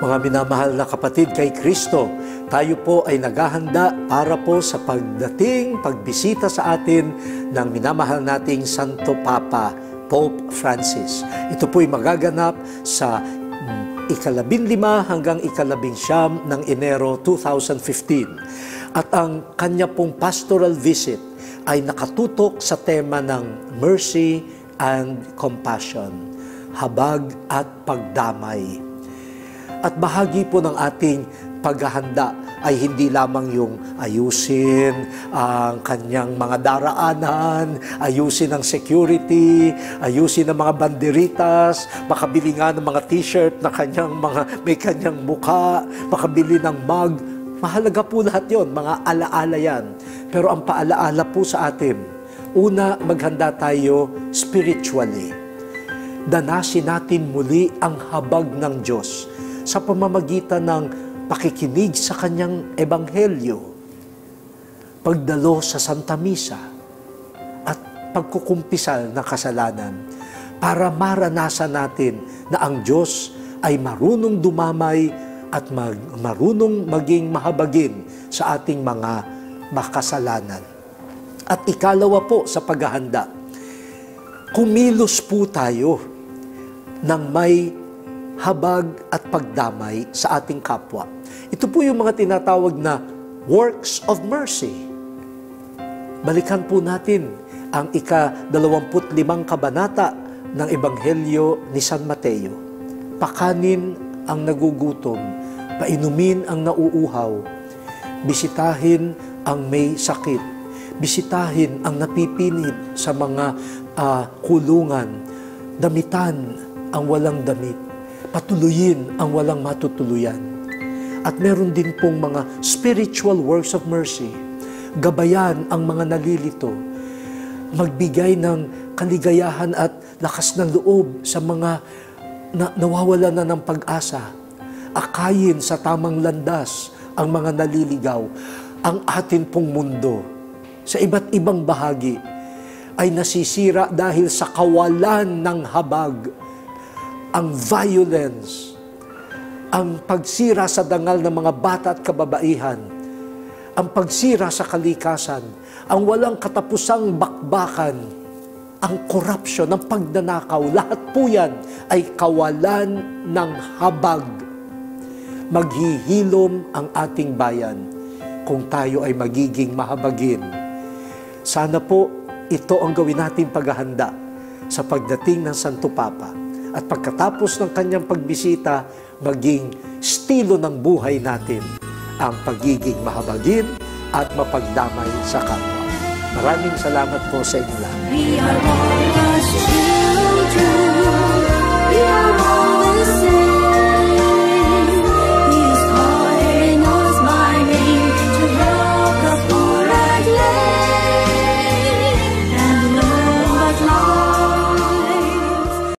Mga minamahal na kapatid kay Kristo, tayo po ay naghahanda para po sa pagdating, pagbisita sa atin ng minamahal nating Santo Papa, Pope Francis. Ito po ay magaganap sa ikalabing lima hanggang ikalabing siyam ng Enero 2015. At ang kanya pong pastoral visit ay nakatutok sa tema ng mercy and compassion, habag at pagdamay. At bahagi po ng ating paghahanda ay hindi lamang yung ayusin ang kanyang mga daraanan, ayusin ang security, ayusin ang mga banderitas, makabili nga ng mga t-shirt na kanyang mga, may kanyang mukha, makabili ng mug. Mahalaga po lahat yon, mga alaala yan. Pero ang paalaala po sa atin, una, maghanda tayo spiritually. Danasin natin muli ang habag ng Diyos sa pamamagitan ng pakikinig sa kanyang ebanghelyo, pagdalo sa Santa Misa, at pagkukumpisal ng kasalanan para maranasan natin na ang Diyos ay marunong dumamay at mag, marunong maging mahabagin sa ating mga makasalanan. At ikalawa po sa paghahanda, kumilos po tayo ng may habag at pagdamay sa ating kapwa. Ito po yung mga tinatawag na works of mercy. Balikan po natin ang ika-25 kabanata ng Ebanghelyo ni San Mateo. Pakanin ang nagugutom, painumin ang nauuhaw, bisitahin ang may sakit, bisitahin ang napipinit sa mga uh, kulungan, damitan ang walang damit, patuloyin ang walang matutuluyan. At meron din pong mga spiritual works of mercy. Gabayan ang mga nalilito. Magbigay ng kaligayahan at lakas ng loob sa mga na, nawawala na ng pag-asa. Akayin sa tamang landas ang mga naliligaw. Ang atin pong mundo sa iba't ibang bahagi ay nasisira dahil sa kawalan ng habag, ang violence, ang pagsira sa dangal ng mga bata at kababaihan, ang pagsira sa kalikasan, ang walang katapusang bakbakan, ang corruption, ang pagdanakaw, lahat po yan ay kawalan ng habag. Maghihilom ang ating bayan kung tayo ay magiging mahabagin. Sana po ito ang gawin natin paghahanda sa pagdating ng Santo Papa. At pagkatapos ng kanyang pagbisita, maging estilo ng buhay natin ang pagiging mahabagin at mapagdamay sa kapwa. Maraming salamat po sa inyo lahat. We are all God's children.